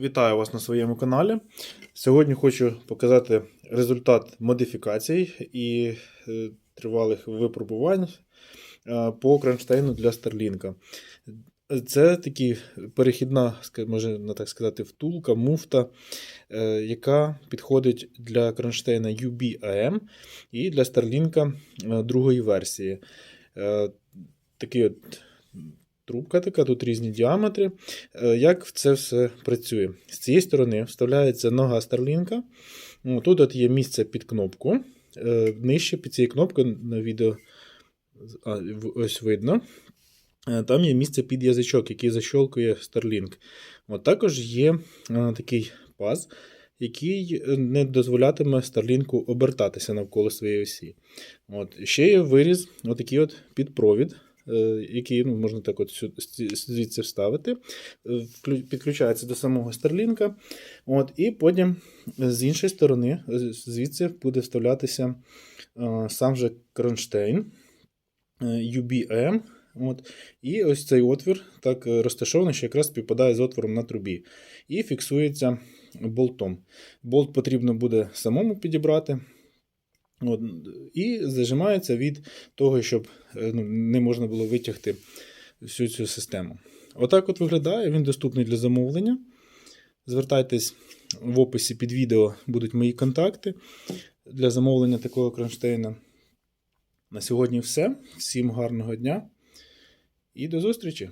Вітаю вас на своєму каналі. Сьогодні хочу показати результат модифікацій і е, тривалих випробувань е, по кронштейну для Starlink. Це такі перехідна, можна так сказати, втулка, муфта, е, яка підходить для кронштейна UBAM і для е, другої версії. Такий от трубка така, тут різні діаметри. Е, Як це все працює? З цієї сторони вставляється нога Старлінка. Тут от є місце під кнопку. Е, Нижче під цією кнопкою на відео а, ось видно. Е, Там є місце під язичок, який защолкує Starlink. От також є е, такий паз, який не дозволятиме Starlink обертатися навколо своєї осі. От. Ще є виріз, отакий от підпровід, е, який ну, можна так от звідси вставити. Е, Підключається до самого Starlink. От, і потім з іншої сторони, е, звідси буде вставлятися е, сам же кронштейн е, UBM. От, і ось цей отвір так е, розташований, що якраз співпадає з отвором на трубі. І фіксується болтом. Болт потрібно буде самому підібрати. От, і зажимається від того, щоб е, ну, не можна було витягти всю цю систему. Отак от виглядає, він доступний для замовлення. Звертайтесь в описі під відео будуть мої контакти для замовлення такого кронштейна. На сьогодні все. Всім гарного дня і до зустрічі!